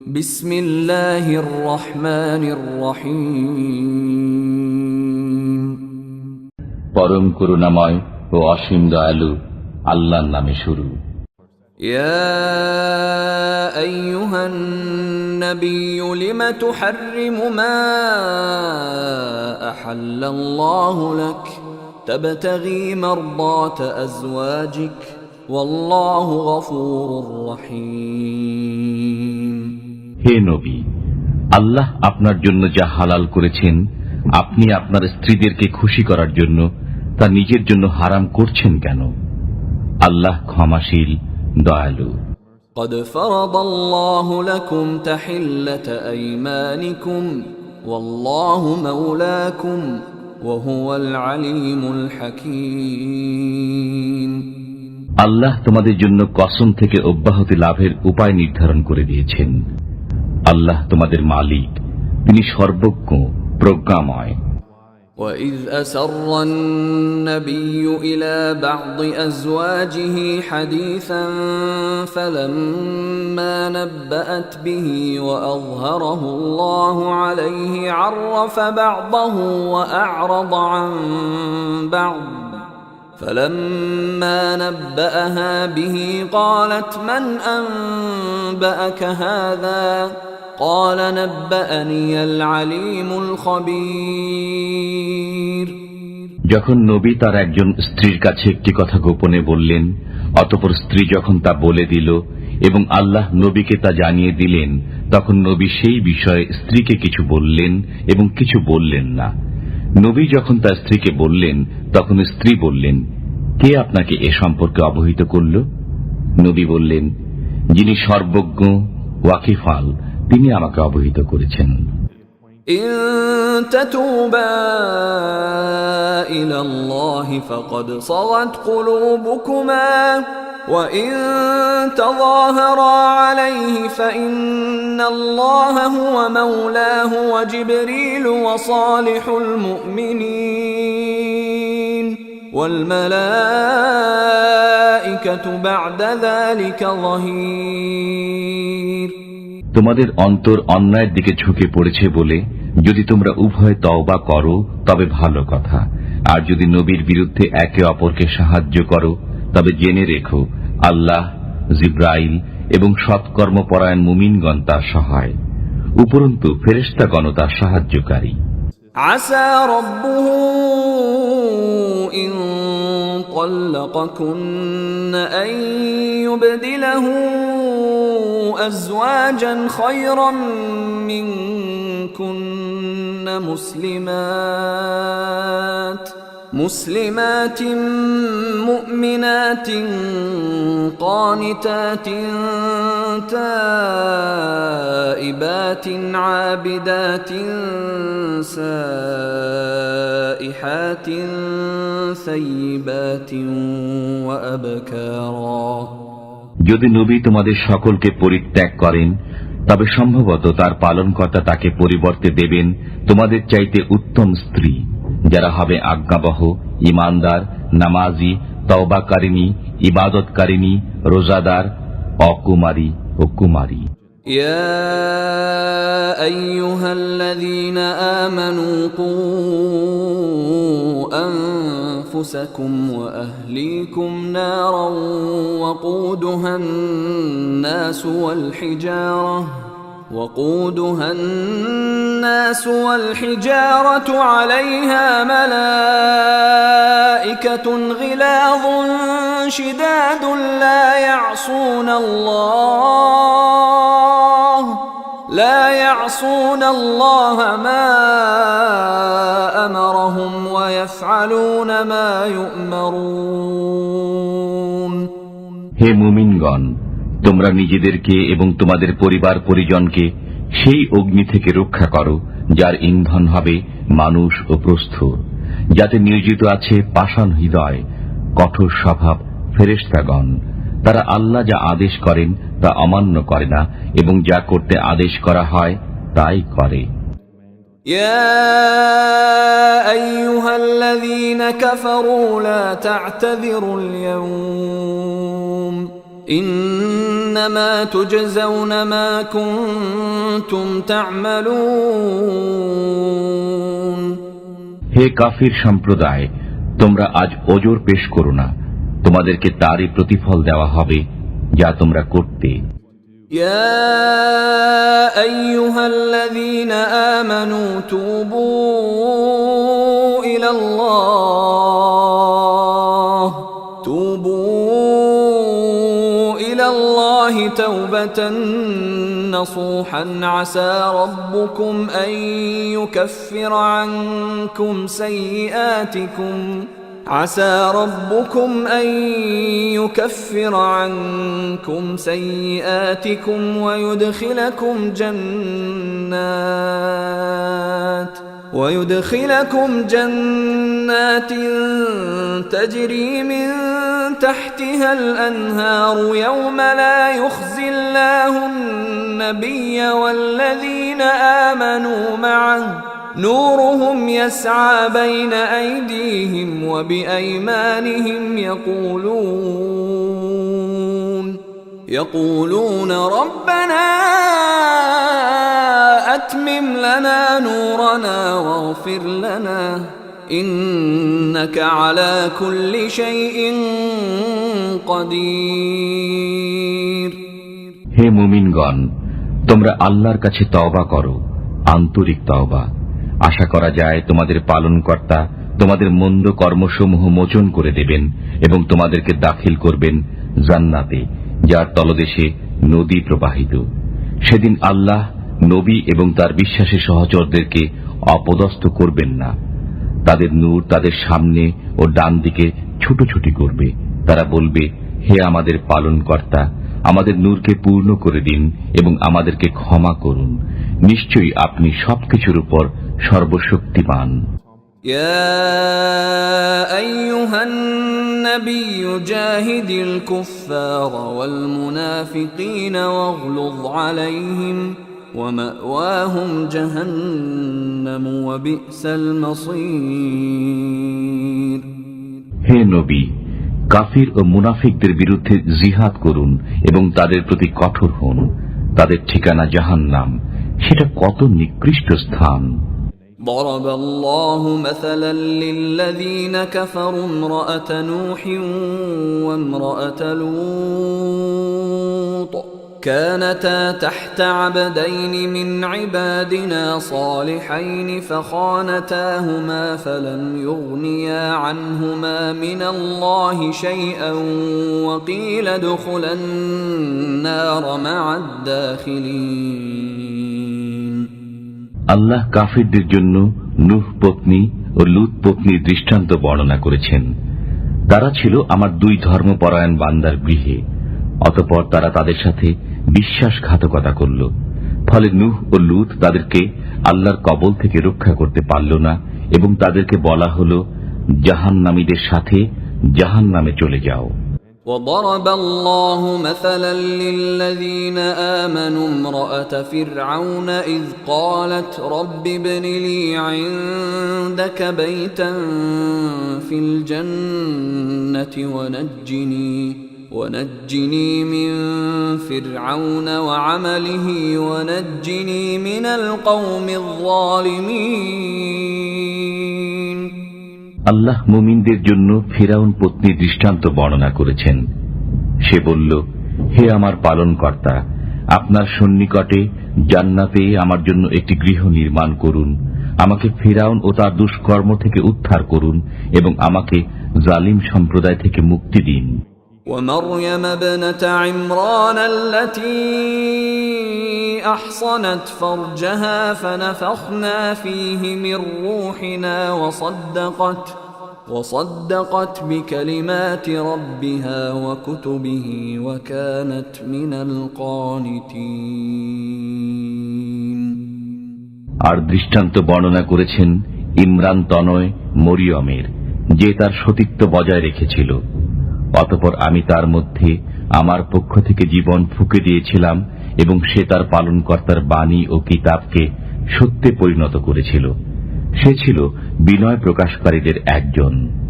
بسم الله الرحمن الرحيم পরম করুণাময় ও অসীম দয়ালু আল্লাহর নামে শুরু يا أيها النبي لم تحرم ما أحل الله لك تبتغي مرضات أزواجك والله غفور رحيم হে নবী আল্লাহ আপনার জন্য যা হালাল করেছেন আপনি আপনার স্ত্রীদেরকে খুশি করার জন্য তা নিজের জন্য হারাম করছেন কেন আল্লাহ ক্ষমাশীল দয়ালু قد فرض الله لكم تحلة أيمانكم والله مولاكم وهو العليم الحكيم আল্লাহ তোমাদের জন্য কসম থেকে অব্যাহতি লাভের উপায় নির্ধারণ করে দিয়েছেন আল্লাহ তোমাদের মালিক তিনি সর্বজ্ঞ প্রজ্ঞাময় وإذ أسر النبي إلى بعض أزواجه حديثا فلما نبأت به وأظهره الله عليه عرف بعضه وأعرض عن بعض فلما نبأها به قالت من أنبأك هذا قال نبأني العليم الخبير যখন নবী তার একজন স্ত্রীর কাছে একটি কথা গোপনে বললেন অতপর স্ত্রী যখন তা বলে দিল এবং আল্লাহ নবীকে তা জানিয়ে দিলেন তখন নবী সেই বিষয়ে স্ত্রীকে কিছু বললেন এবং কিছু বললেন না নবী যখন তার স্ত্রীকে বললেন তখন স্ত্রী বললেন কে আপনাকে এ সম্পর্কে অবহিত করল নবী বললেন যিনি সর্বজ্ঞ ওয়াকিফাল তিনি আমাকে অবহিত করেছেন إن تتوبا إلى الله فقد صغت قلوبكما وإن تظاهرا عليه فإن الله هو مولاه وجبريل وصالح المؤمنين والملائكة بعد ذلك ظهير তোমাদের অন্তর অন্যায়ের দিকে ঝুঁকে পড়েছে বলে যদি তোমরা উভয় তওবা করো, তবে ভালো কথা। আর যদি নবীর বিরুদ্ধে একে অপরকে সাহায্য করো, তবে জেনে রেখো, আল্লাহ, জিব্রাইল এবং সৎকর্মপরায়ণ মুমিনগণ তার সহায়। উপরন্তু ফেরেস্তাগণ তার সাহায্যকারী। আসা রব্বুহু طلقكن أن يبدله أزواجا خيرا منكن مسلمات. مسلمات مؤمنات قانتات تائبات عابدات سائحات ثيبات وأبكارا যদি নবী তোমাদের সকলকে পরিত্যাগ করেন তবে সম্ভবত তার পালনকর্তা তাকে পরিবর্তে দেবেন তোমাদের চাইতে উত্তম স্ত্রী যারা হবে আজ্ঞাবহ ইমানদার নামাজি তওবাকারিনী ইবাদতকারিনী রোজাদার অকুমারী ও কুমারী يا أيها الذين آمنوا قوا أنفسكم وأهليكم نارا وقودها الناس والحجارة وقودها الناس والحجارة عليها ملائكة غلاظ شداد لا يعصون الله لا يعصون الله ما أمرهم ويفعلون ما يؤمرون. هي مؤمنগণ তোমরা নিজেদেরকে এবং তোমাদের পরিবার পরিজনকে সেই অগ্নি থেকে রক্ষা করো যার ইন্ধন হবে মানুষ ও প্রস্থর যাতে নিয়োজিত আছে পাষাণ হৃদয় কঠোর স্বভাব ফেরেস্তাগণ তারা আল্লাহ যা আদেশ করেন তা অমান্য করে না এবং যা করতে আদেশ করা হয় তাই করে يا أيها الذين كفروا لا تعتذروا اليوم إن إنما تجزون ما كنتم تعملون হে কাফির সম্প্রদায় তোমরা আজ ওজোর পেশ করো না তোমাদেরকে তারই প্রতিফল দেওয়া হবে যা তোমরা করতে يا أيها الذين آمنوا توبوا إلى الله توبة نصوحا عسى ربكم أن يكفر عنكم سيئاتكم. عسى ربكم أن يكفر عنكم سيئاتكم ويدخلكم جنات. ويدخلكم جنات تجري من تحتها الأنهار يوم لا يخزي الله النبي والذين آمنوا معه. نورهم يسعى بين أيديهم وبأيمانهم يقولون يقولون ربنا أتمم لنا نورنا واغفر لنا إنك على كل شيء قدير হে মুমিনগণ তোমরা আল্লাহর কাছে তওবা করো আন্তরিক তওবা আশা করা যায় তোমাদের পালনকর্তা তোমাদের মন্দ কর্মসমূহ মোচন করে দেবেন এবং তোমাদেরকে দাখিল করবেন জান্নাতে যার তলদেশে নদী প্রবাহিত সেদিন আল্লাহ নবী এবং তার বিশ্বাসী সহচরদেরকে অপদস্থ করবেন না তাদের নূর তাদের সামনে ও ডান দিকে ছুটোছুটি করবে তারা বলবে হে আমাদের পালনকর্তা আমাদের নূরকে পূর্ণ করে দিন এবং আমাদেরকে ক্ষমা করুন নিশ্চয়ই আপনি সবকিছুর উপর সর্বশক্তিমান يا أيها النبي جاهد الكفار والمنافقين واغلظ عليهم ومأواهم جهنم وبئس المصير হে নবী কাফির ও মুনাফিকদের বিরুদ্ধে জিহাদ করুন এবং তাদের প্রতি কঠোর হন তাদের ঠিকানা জাহান্নাম সেটা কত নিকৃষ্ট স্থান ضرب الله مثلا للذين كفروا امرأة نوح وامرأة لوط كانتا تحت عبدين من عبادنا صالحين فخانتاهما فلم يغنيا عنهما من الله شيئا وقيل ادخلا النار مع الداخلين আল্লাহ কাফিরদের জন্য নুহ পত্নী ও লুত পত্নীর দৃষ্টান্ত বর্ণনা করেছেন তারা ছিল আমার দুই ধর্মপরায়ণ বান্দার গৃহে অতপর তারা তাদের সাথে বিশ্বাসঘাতকতা করল ফলে নুহ ও লুত তাদেরকে আল্লাহর কবল থেকে রক্ষা করতে পারল না এবং তাদেরকে বলা হল জাহান্নামীদের সাথে জাহান নামে চলে যাও وضرب الله مثلا للذين آمنوا امرأة فرعون إذ قالت رب ابن لي عندك بيتا في الجنة ونجني ونجني من فرعون وعمله ونجني من القوم الظالمين আল্লাহ মুমিনদের জন্য ফিরাউন পত্নী দৃষ্টান্ত বর্ণনা করেছেন সে বলল হে আমার পালনকর্তা আপনার সন্নিকটে জান্নাতে আমার জন্য একটি গৃহ নির্মাণ করুন আমাকে ফিরাউন ও তার দুষ্কর্ম থেকে উদ্ধার করুন এবং আমাকে জালিম সম্প্রদায় থেকে মুক্তি দিন ومريم ابنة عمران التي أحصنت فرجها فنفخنا فيه من روحنا وصدقت وصدقت بكلمات ربها وكتبه وكانت من القانتين আর দৃষ্টান্ত বর্ণনা করেছেন ইমরান তনয় মরিয়মের যে তার সতীত্ব বজায় রেখেছিল অতপর আমি তার মধ্যে আমার পক্ষ থেকে জীবন ফুঁকে দিয়েছিলাম এবং সে তার পালনকর্তার বাণী ও কিতাবকে সত্যে পরিণত করেছিল। সে ছিল বিনয় প্রকাশকারীদের একজন।